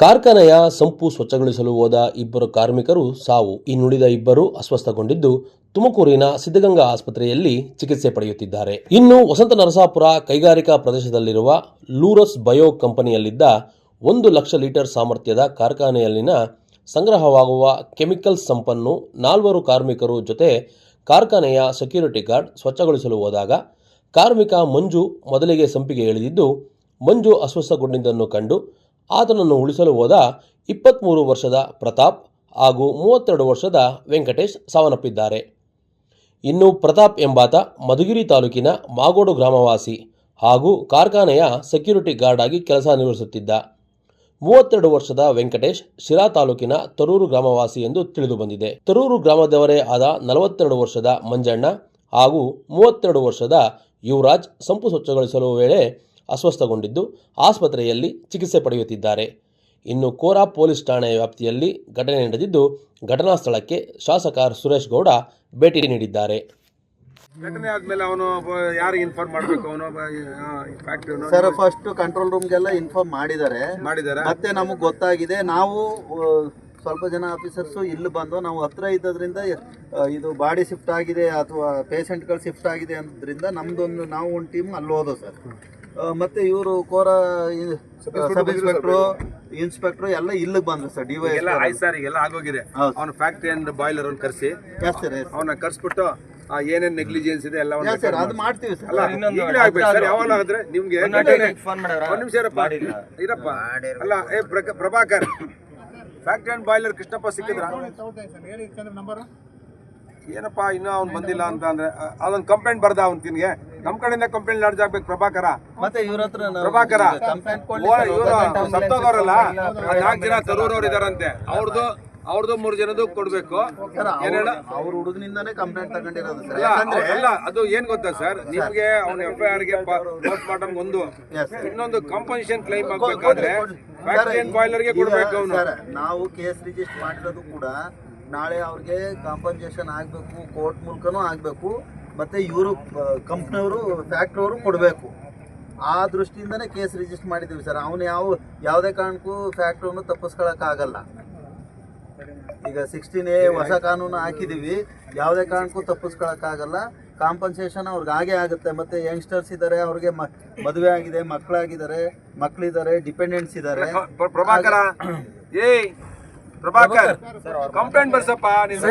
ಕಾರ್ಖಾನೆಯ ಸಂಪು ಸ್ವಚ್ಛಗೊಳಿಸಲು ಹೋದ ಇಬ್ಬರು ಕಾರ್ಮಿಕರು ಸಾವು. ಇನ್ನುಳಿದ ಇಬ್ಬರು ಅಸ್ವಸ್ಥಗೊಂಡಿದ್ದು ತುಮಕೂರಿನ ಸಿದ್ಧಗಂಗಾ ಆಸ್ಪತ್ರೆಯಲ್ಲಿ ಚಿಕಿತ್ಸೆ ಪಡೆಯುತ್ತಿದ್ದಾರೆ. ಇನ್ನು ವಸಂತ ನರಸಾಪುರ ಕೈಗಾರಿಕಾ ಪ್ರದೇಶದಲ್ಲಿರುವ ಲೂರಸ್ ಬಯೋ ಕಂಪನಿಯಲ್ಲಿದ್ದ ಒಂದು ಲಕ್ಷ ಲೀಟರ್ ಸಾಮರ್ಥ್ಯದ ಕಾರ್ಖಾನೆಯಲ್ಲಿನ ಸಂಗ್ರಹವಾಗುವ ಕೆಮಿಕಲ್ಸ್ ಸಂಪನ್ನು ನಾಲ್ವರು ಕಾರ್ಮಿಕರು ಜೊತೆ ಕಾರ್ಖಾನೆಯ ಸೆಕ್ಯೂರಿಟಿ ಗಾರ್ಡ್ ಸ್ವಚ್ಛಗೊಳಿಸಲು ಹೋದಾಗ ಕಾರ್ಮಿಕ ಮಂಜು ಮೊದಲಿಗೆ ಸಂಪಿಗೆ ಇಳಿದಿದ್ದು ಮಂಜು ಅಸ್ವಸ್ಥಗೊಂಡಿದ್ದನ್ನು ಕಂಡು ಆತನನ್ನು ಉಳಿಸಲು ಹೋದ ಇಪ್ಪತ್ತ್ಮೂರು ವರ್ಷದ ಪ್ರತಾಪ್ ಹಾಗೂ ಮೂವತ್ತೆರಡು ವರ್ಷದ ವೆಂಕಟೇಶ್ ಸಾವನ್ನಪ್ಪಿದ್ದಾರೆ. ಇನ್ನು ಪ್ರತಾಪ್ ಎಂಬಾತ ಮಧುಗಿರಿ ತಾಲೂಕಿನ ಮಾಗೋಡು ಗ್ರಾಮವಾಸಿ ಹಾಗೂ ಕಾರ್ಖಾನೆಯ ಸೆಕ್ಯೂರಿಟಿ ಗಾರ್ಡ್ ಆಗಿ ಕೆಲಸ ನಿರ್ವಹಿಸುತ್ತಿದ್ದ. ಮೂವತ್ತೆರಡು ವರ್ಷದ ವೆಂಕಟೇಶ್ ಶಿರಾ ತಾಲೂಕಿನ ತರೂರು ಗ್ರಾಮವಾಸಿ ಎಂದು ತಿಳಿದುಬಂದಿದೆ ತರೂರು ಗ್ರಾಮದವರೇ ಆದ ನಲವತ್ತೆರಡು ವರ್ಷದ ಮಂಜಣ್ಣ ಹಾಗೂ ಮೂವತ್ತೆರಡು ವರ್ಷದ ಯುವರಾಜ್ ಸಂಪು ಸ್ವಚ್ಛಗೊಳಿಸಲು ವೇಳೆ ಅಸ್ವಸ್ಥಗೊಂಡಿದ್ದು ಆಸ್ಪತ್ರೆಯಲ್ಲಿ ಚಿಕಿತ್ಸೆ ಪಡೆಯುತ್ತಿದ್ದಾರೆ. ಇನ್ನು ಕೋರಾ ಪೊಲೀಸ್ ಠಾಣೆ ವ್ಯಾಪ್ತಿಯಲ್ಲಿ ಘಟನೆ ನಡೆದಿದ್ದು ಘಟನಾ ಸ್ಥಳಕ್ಕೆ ಶಾಸಕ ಸುರೇಶ್ ಗೌಡ ಭೇಟಿ ನೀಡಿದ್ದಾರೆ. ಘಟನೆ ಆದ್ಮೇಲೆ ಅವನು ಯಾರಿಗೆ ಇನ್ಫಾರ್ಮ್ ಮಾಡಬೇಕು? ಅವನು ಫ್ಯಾಕ್ಟ್ರಿ ಸರ್ ಫಸ್ಟ್ ಕಂಟ್ರೋಲ್ ರೂಮ್ಗೆಲ್ಲ ಇನ್ಫಾರ್ಮ್ ಮಾಡಿದ್ದಾರೆ. ಮಾಡಿದ್ದಾರೆ ಮತ್ತೆ ನಮಗೆ ಗೊತ್ತಾಗಿದೆ ನಾವು ಸ್ವಲ್ಪ ಜನ ಆಫೀಸರ್ಸು ಇಲ್ಲಿ ಬಂದು ನಾವು ಹತ್ರ ಇದ್ದದ್ರಿಂದ ಇದು ಬಾಡಿ ಶಿಫ್ಟ್ ಆಗಿದೆ ಅಥವಾ ಪೇಷಂಟ್ಗಳು ಶಿಫ್ಟ್ ಆಗಿದೆ ಅನ್ನೋದ್ರಿಂದ ನಮ್ದೊಂದು ನಾವು ಒಂದು ಟೀಮ್ ಅಲ್ಲಿ ಹೋದೋ ಸರ್ ಮತ್ತೆ ಇವರು ಕೋರ ಸಬ್ ಇನ್ಸ್ಪೆಕ್ಟ್ರು ಇನ್ಸ್ಪೆಕ್ಟರ್ ಎಲ್ಲ ಇಲ್ಲಿಗೆ ಬಂದ್ರು ಸರ್ ಡಿ ವೈ ಎಲ್ಲ ಆಯ್ತು ಸರ್ ಈಗೆಲ್ಲ ಆಗೋಗಿದೆ ಅವ್ನ ಫ್ಯಾಕ್ಟ್ರಿ ಅಂಡ್ ಬಾಯ್ಲರ್ ಅವ್ನು ಕರೆಸಿ ಎಸ್ ಸರ್ ಅವನ ಕರ್ಸ್ಬಿಟ್ಟು ಆ, ಏನೇನ್ ನೆಗ್ಲಿಜೆನ್ಸ್ ಇದೆ ಎಲ್ಲ ಸರ್ ಅದು ಮಾಡ್ತೀವಿ ಸರ್ ಅಲ್ಲ ಈಗಲೇ ಆಗ್ಬೇಕು ಸರ್ ಯಾವಾಗ ಆದ್ರೆ ನಿಮ್ಗೆ ಒಂದ್ ನಿಮಿಷ ಇರಪ್ಪ ಇರಪ್ಪ ಅಲ್ಲ ಏ Prabhakar factory and boiler Krishnappa ಸಿಕ್ಕಿದ್ರ ಏನಪ್ಪ ಇನ್ನೂ ಅವ್ನು ಬಂದಿಲ್ಲ ಅಂತ ಅಂದ್ರೆ ಅದೊಂದು ಕಂಪ್ಲೇಂಟ್ ಬರ್ದ ಅವ್ನು ತಿನ್ಗೆ. ನಮ್ ಕಡೆಯಿಂದ ಕಂಪ್ಲೇಂಟ್ ಲಾಡ್ಜ್ ಆಗ್ಬೇಕು ಪ್ರಭಾಕರ. ಮತ್ತೆ ಇವ್ರ ಹತ್ರ ಪ್ರಭಾಕರ. ಸತ್ತೋಗವ್ರಲ್ಲ ನಾಲ್ಕು ಜನ ತರೂರವ್ರು ಇದಾರಂತೆ. ಅವ್ರದ್ದು ಅವ್ರದ್ದು ಮೂರು ಜನದ್ದು ಕೊಡ್ಬೇಕು. ಅವ್ರ ಹುಡುಗನಿಂದಾನೇ ಕಂಪ್ಲೇಂಟ್ ತಗೊಂಡಿರೋದು ಸರ್. ಅಲ್ಲ, ಅದು ಏನ್ ಗೊತ್ತಾ ಸರ್? ನಿಮ್ಗೆ ಅವ್ನ ಎಫ್ ಐ ಆರ್ಗೆ ಪೋಸ್ಟ್ ಮಾರ್ಟಮ್ ಒಂದು. ಇನ್ನೊಂದು ಕಾಂಪನ್ಸೇಷನ್ ಕ್ಲೈಮ್ ಆಗ್ಬೇಕಾದ್ರೆ ಬಾಯ್ಲರ್ಗೆ ಕೊಡ್ಬೇಕು ಅವನು. ನಾವು ಕೇಸ್ ರಿಜಿಸ್ಟರ್ ಮಾಡಿರೋದು ಕೂಡ ನಾಳೆ ಅವ್ರಿಗೆ ಕಾಂಪನ್ಸೇಷನ್ ಆಗಬೇಕು ಕೋರ್ಟ್ ಮೂಲಕನೂ ಆಗಬೇಕು ಮತ್ತೆ ಇವರು ಕಂಪ್ನಿಯವರು ಫ್ಯಾಕ್ಟ್ರಿ ಅವರು ಕೊಡಬೇಕು. ಆ ದೃಷ್ಟಿಯಿಂದನೇ ಕೇಸ್ ರಿಜಿಸ್ಟರ್ ಮಾಡಿದ್ದೀವಿ ಸರ್. ಅವನು ಯಾವ ಯಾವುದೇ ಕಾರಣಕ್ಕೂ ಫ್ಯಾಕ್ಟ್ರಿಯನ್ನು ತಪ್ಪಿಸ್ಕೊಳಕ್ಕಾಗಲ್ಲ ಈಗ ಸಿಕ್ಸ್ಟೀನ್ ಎ ಹೊಸ ಕಾನೂನು ಹಾಕಿದ್ದೀವಿ. ಯಾವುದೇ ಕಾರಣಕ್ಕೂ ತಪ್ಪಿಸ್ಕೊಳಕ್ಕಾಗಲ್ಲ ಕಾಂಪನ್ಸೇಷನ್ ಅವ್ರಿಗೆ ಆಗೇ ಆಗುತ್ತೆ. ಮತ್ತೆ ಯಂಗ್ಸ್ಟರ್ಸ್ ಇದ್ದಾರೆ ಅವ್ರಿಗೆ ಮದುವೆ ಆಗಿದೆ ಮಕ್ಕಳಾಗಿದ್ದಾರೆ ಮಕ್ಕಳಿದ್ದಾರೆ ಡಿಪೆಂಡೆಂಟ್ಸ್ ಇದ್ದಾರೆ. ಪ್ರ- ಪ್ರಭಾಕರ ಏಯ್ ಪ್ರಭಾಕರ್ ಕಂಪ್ಲೇಂಟ್ ಬರ್ಸಪ್ಪ ನೀನ್